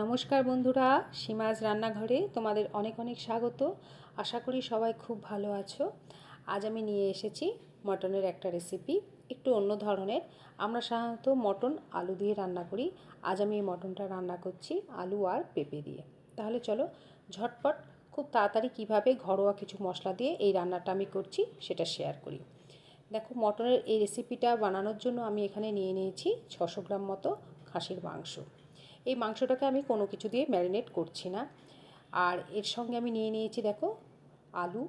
নমস্কার বন্ধুরা, সীমাজ রান্নাঘরে তোমাদের অনেক অনেক স্বাগত। আশা করি সবাই খুব ভালো আছো। আজ আমি নিয়ে এসেছি মটনের একটা রেসিপি একটু অন্য ধরনের। আমরা সাধারণত মটন আলু দিয়ে রান্না করি। আজ আমি এই মটনটা রান্না করছি আলু আর পেঁপে দিয়ে। তাহলে চলো ঝটপট, খুব তাড়াতাড়ি কীভাবে ঘরোয়া কিছু মশলা দিয়ে এই রান্নাটা আমি করছি সেটা শেয়ার করি। দেখো, মটনের এই রেসিপিটা বানানোর জন্য আমি এখানে নিয়ে নিয়েছি ছশো গ্রাম মতো খাসির মাংস। এই মাংসটাকে আমি কোনো কিছু দিয়ে ম্যারিনেট করছি না। আর এর সঙ্গে আমি নিয়ে নিয়েছি দেখো আলু,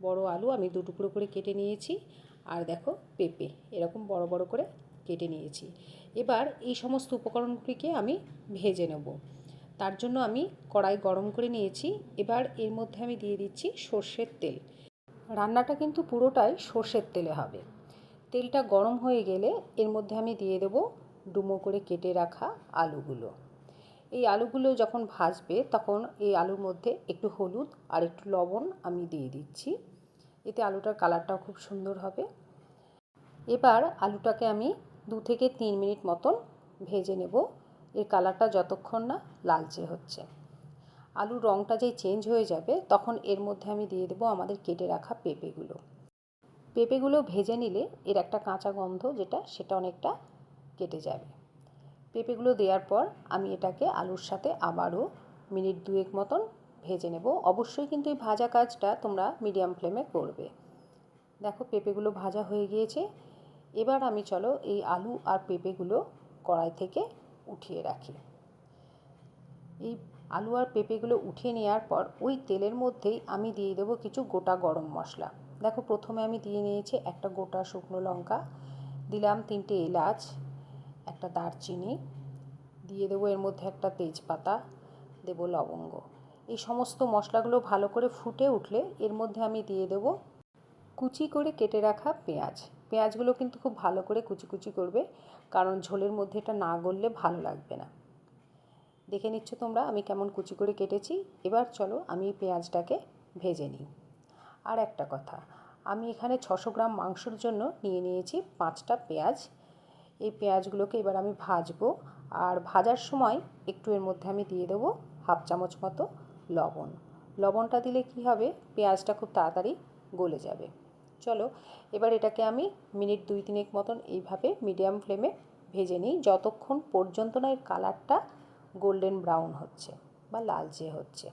বড় আলু আমি দু টুকরো করে কেটে নিয়েছি। আর দেখো পেঁপে, এরকম বড় বড় করে কেটে নিয়েছি। এবার এই সমস্ত উপকরণগুলিকে আমি ভেজে নেব। তার জন্য আমি কড়াই গরম করে নিয়েছি। এবার এর মধ্যে আমি দিয়ে দিচ্ছি সর্ষের তেল। রান্নাটা কিন্তু পুরোটাই সর্ষের তেলে হবে। তেলটা গরম হয়ে গেলে এর মধ্যে আমি দিয়ে দেবো ডুমো করে কেটে রাখা আলুগুলো। এই আলুগুলো যখন ভাজবে, তখন এই আলুর মধ্যে একটু হলুদ আর একটু লবণ আমি দিয়ে দিচ্ছি। এতে আলুটার কালারটাও খুব সুন্দর হবে। এবার আলুটাকে আমি দু থেকে তিন মিনিট মতন ভেজে নেব। এর কালারটা যতক্ষণ না লালচে হচ্ছে। আলুর রঙটা যেই চেঞ্জ হয়ে যাবে, তখন এর মধ্যে আমি দিয়ে দেবো আমাদের কেটে রাখা পেঁপেগুলো। পেঁপেগুলো ভেজে নিলে এর একটা কাঁচা গন্ধ যেটা, সেটা অনেকটা কেটে যাবে। পেঁপেগুলো দেওয়ার পর আমি এটাকে আলুর সাথে আবারও মিনিট দুয়েক মতন ভেজে নেব। অবশ্যই কিন্তু এই ভাজা কাজটা তোমরা মিডিয়াম ফ্লেমে করবে। দেখো পেঁপেগুলো ভাজা হয়ে গিয়েছে। এবার আমি চলো এই আলু আর পেঁপেগুলো কড়াই থেকে উঠিয়ে রাখি। এই আলু আর পেঁপেগুলো উঠিয়ে নেওয়ার পর ওই তেলের মধ্যেই আমি দিয়ে দেবো কিছু গোটা গরম মশলা। দেখো প্রথমে আমি দিয়ে নিয়েছি একটা গোটা শুকনো লঙ্কা, দিলাম তিনটে এলাচ একটা দারচিনি, দিয়ে দেবো এর মধ্যে একটা তেজপাতা, দেবো লবঙ্গ। এই সমস্ত মশলাগুলো ভালো করে ফুটে উঠলে এর মধ্যে আমি দিয়ে দেবো কুচি করে কেটে রাখা পেঁয়াজ। পেঁয়াজগুলো কিন্তু খুব ভালো করে কুচি কুচি করবে, কারণ ঝোলের মধ্যে এটা না গললে ভালো লাগবে না। দেখে নিচ্ছ তোমরা আমি কেমন কুচি করে কেটেছি। এবার চলো আমি পেঁয়াজটাকে ভেজে নিই। আর একটা কথা, আমি এখানে ছশো গ্রাম মাংসর জন্য নিয়ে নিয়েছি পাঁচটা পেঁয়াজ। এই পেঁয়াজগুলোকে এবার আমি ভাজবো। আর ভাজার সময় একটু এর মধ্যে আমি দিয়ে দেবো হাফ চামচ মতো লবণ। লবণটা দিলে কি হবে? পেঁয়াজটা খুব তাড়াতাড়ি গলে যাবে। চলো, এবার এটাকে আমি মিনিট দুই তিনেক মতন এইভাবে মিডিয়াম ফ্লেমে ভেজে নিই। যতক্ষণ পর্যন্ত না এর কালারটা গোল্ডেন ব্রাউন হচ্ছে বা লালচে হচ্ছে।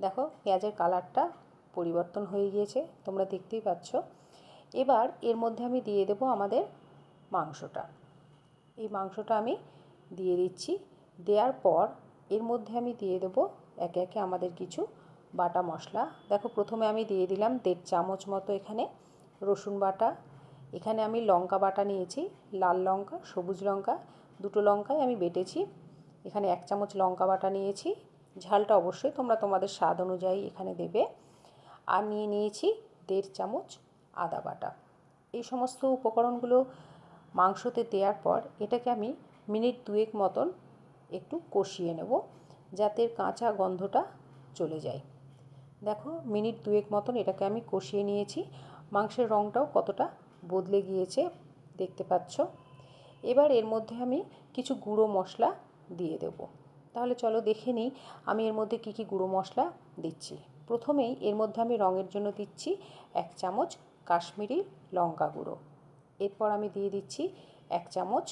দেখো, পেঁয়াজের কালারটা পরিবর্তন হয়ে গিয়েছে, তোমরা দেখতেই পাচ্ছ। এবার এর মধ্যে আমি দিয়ে দেবো আমাদের মাংসটা। এই মাংসটা আমি দিয়ে দিচ্ছি। দেওয়ার পর এর মধ্যে আমি দিয়ে দেবো একে একে আমাদের কিছু বাটা মশলা। দেখো প্রথমে আমি দিয়ে দিলাম দেড় চামচ মতো এখানে রসুন বাটা। এখানে আমি লঙ্কা বাটা নিয়েছি, লাল লঙ্কা, সবুজ লঙ্কা, দুটো লঙ্কাই আমি বেটেছি। এখানে এক চামচ লঙ্কা বাটা নিয়েছি। ঝালটা অবশ্যই তোমরা তোমাদের স্বাদ অনুযায়ী এখানে দেবে। আর নিয়ে নিয়েছি দেড় চামচ আদা বাটা। এই সমস্ত উপকরণগুলো মাংসতে দেওয়ার পর এটাকে আমি মিনিট দুয়েক মতন একটু কষিয়ে নেব যাতে কাঁচা গন্ধটা চলে যায়। দেখো মিনিট দুয়েক মতন এটাকে আমি কষিয়ে নিয়েছি। মাংসের রঙটাও কতটা বদলে গিয়েছে দেখতে পাচ্ছ। এবার এর মধ্যে আমি কিছু গুঁড়ো মশলা দিয়ে দেব। তাহলে চলো দেখে নিই আমি এর মধ্যে কী কী গুঁড়ো মশলা দিচ্ছি। প্রথমেই এর মধ্যে আমি রঙের জন্য দিচ্ছি এক চামচ কাশ্মীরি লঙ্কা গুঁড়ো। এরপর আমি দিয়ে দিচ্ছি এক চামচ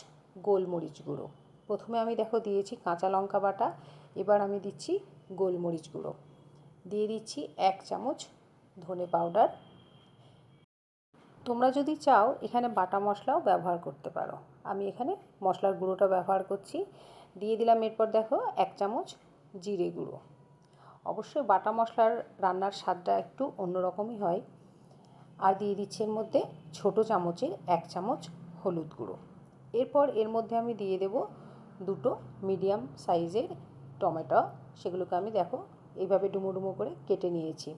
গোলমরিচ গুঁড়ো। প্রথমে আমি দেখো দিয়েছি কাঁচা লঙ্কা বাটা, এবার আমি দিচ্ছি গোলমরিচ গুঁড়ো। দিয়ে দিচ্ছি এক চামচ ধনে পাউডার। তোমরা যদি চাও এখানে বাটা মশলাও ব্যবহার করতে পারো। আমি এখানে মশলার গুঁড়োটা ব্যবহার করছি। দিয়ে দিলাম এরপর দেখো এক চামচ জিরে গুঁড়ো। অবশ্যই বাটা মশলার রান্নার স্বাদটা একটু অন্যরকমই হয়। আর দিয়ে দিচ্ছি এর মধ্যে ছোটো চামচের এক চামচ হলুদ গুঁড়ো। এরপর এর মধ্যে আমি দিয়ে দেব দুটো মিডিয়াম সাইজের টমেটো। সেগুলোকে আমি দেখো এইভাবে ডুমো ডুমো করে কেটে নিয়েছি।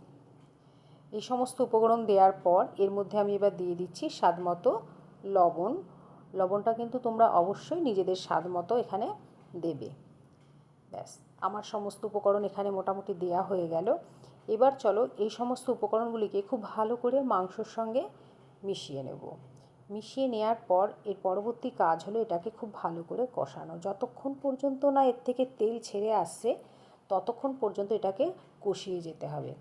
এই সমস্ত উপকরণ দেওয়ার পর এর মধ্যে আমি এবার দিয়ে দিচ্ছি স্বাদ মতো লবণ। লবণটা কিন্তু তোমরা অবশ্যই নিজেদের স্বাদ মতো এখানে দেবে। ব্যাস, আমার সমস্ত উপকরণ এখানে মোটামুটি দেয়া হয়ে গেল। এবার চলো এই সমস্ত উপকরণগুলিকে খুব ভালো করে মাংসর সঙ্গে মিশিয়ে নেব। মিশিয়ে নেওয়ার পর এর পরবর্তী কাজ হলো এটাকে খুব ভালো করে কষানো। যতক্ষণ পর্যন্ত না এর থেকে তেল ছেড়ে আসছে, ততক্ষণ পর্যন্ত এটাকে কষিয়ে যেতে হবে।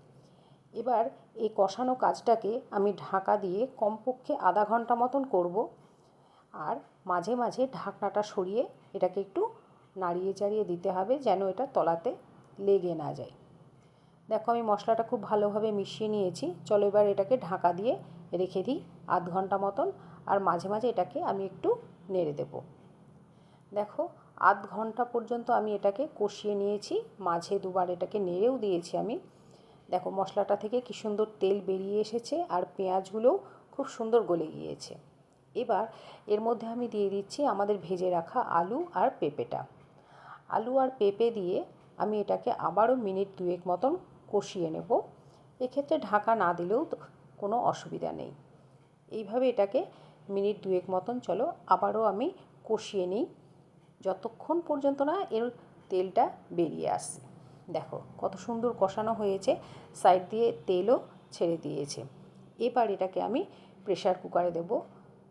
এবার এই কষানো কাজটাকে আমি ঢাকা দিয়ে কমপক্ষে আধা ঘণ্টা মতন করব আর মাঝে মাঝে ঢাকনাটা সরিয়ে এটাকে একটু নাড়িয়ে চাড়িয়ে দিতে হবে যেন এটা তলাতে লেগে না যায়। দেখো আমি মশলাটা খুব ভালোভাবে মিশিয়ে নিয়েছি। চলো এবার এটাকে ঢাকা দিয়ে রেখে দিই আধ ঘণ্টা মতন। আর মাঝে মাঝে এটাকে আমি একটু নেড়ে দেব। দেখো আধ ঘণ্টা পর্যন্ত আমি এটাকে কষিয়ে নিয়েছি। মাঝে দুবার এটাকে নেড়েও দিয়েছি আমি। দেখো মশলাটা থেকে কী সুন্দর তেল বেরিয়ে এসেছে আর পেঁয়াজগুলোও খুব সুন্দর গলে গিয়েছে। এবার এর মধ্যে আমি দিয়ে দিচ্ছি আমাদের ভেজে রাখা আলু আর পেঁপেটা। আলু আর পেঁপে দিয়ে আমি এটাকে আবারও মিনিট দুয়েক মতন কষিয়ে নেব। এক্ষেত্রে ঢাকা না দিলেও কোনো অসুবিধা নেই। এইভাবে এটাকে মিনিট দুয়েক মতন চলো, আবারও আমি কষিয়ে নিই। যতক্ষণ পর্যন্ত না এর তেলটা বেরিয়ে আসছে দেখো কত সুন্দর কষানো হয়েছে, সাইড দিয়ে তেলও ছেড়ে দিয়েছে। এবার এটাকে আমি প্রেশার কুকারে দেব।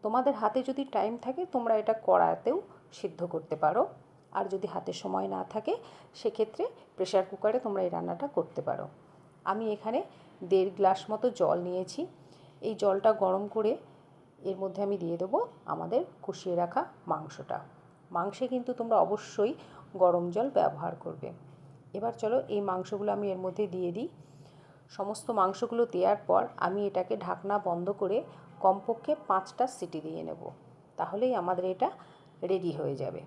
তোমাদের হাতে যদি টাইম থাকে তোমরা এটা কড়াতেও সিদ্ধ করতে পারো। আর যদি হাতে সময় না থাকে, সেক্ষেত্রে প্রেশার কুকারে তোমরা এই রান্নাটা করতে পারো। আমি এখানে দেড় গ্লাস মতো জল নিয়েছি। এই জলটা গরম করে এর মধ্যে আমি দিয়ে দেবো আমাদের কষিয়ে রাখা মাংসটা। মাংসে কিন্তু তোমরা অবশ্যই গরম জল ব্যবহার করবে। এবার চলো এই মাংসগুলো আমি এর মধ্যে দিয়ে দিই। সমস্ত মাংসগুলো দেওয়ার পর আমি এটাকে ঢাকনা বন্ধ করে কমপক্ষে পাঁচটা সিটি দিয়ে নেব। তাহলেই আমাদের এটা রেডি হয়ে যাবে।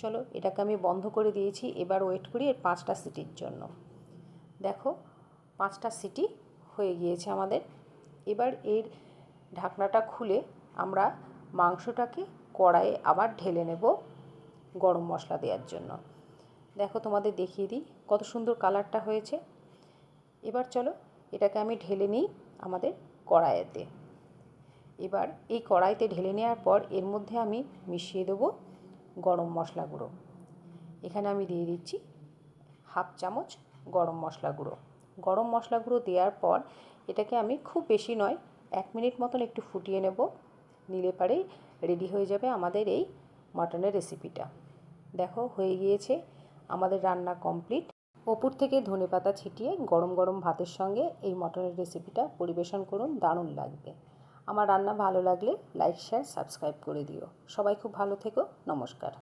চলো, এটাকে আমি বন্ধ করে দিয়েছি, এবার ওয়েট করি এর পাঁচটা সিটির জন্য। দেখো, পাঁচটা সিটি হয়ে গিয়েছে আমাদের। এবার এর ঢাকনাটা খুলে আমরা মাংসটাকে কড়াইয়ে আবার ঢেলে নেব গরম মশলা দেওয়ার জন্য। দেখো, তোমাদের দেখিয়ে দিই কত সুন্দর কালারটা হয়েছে। এবার চলো, এটাকে আমি ঢেলে নিই আমাদের কড়াইতে। এবার এই কড়াইতে ঢেলে নেওয়ার পর এর মধ্যে আমি মিশিয়ে দেবো গরম মশলা গুঁড়ো। এখানে আমি দিয়ে দিচ্ছি হাফ চামচ গরম মশলা গুঁড়ো। গরম মশলা গুঁড়ো দেওয়ার পর এটাকে আমি খুব বেশি নয়, এক মিনিট মতন একটু ফুটিয়ে নেব। নিলে পারেই রেডি হয়ে যাবে আমাদের এই মাটনের রেসিপিটা। দেখো, হয়ে গিয়েছে আমাদের রান্না কমপ্লিট। ওপর থেকে ধনে পাতা ছিটিয়ে গরম গরম ভাতের সঙ্গে এই মটনের রেসিপিটা পরিবেশন করুন, দারুণ লাগবে। আমার রান্না ভালো লাগলে লাইক শেয়ার সাবস্ক্রাইব করে দিও। সবাই খুব ভালো থেকো। নমস্কার।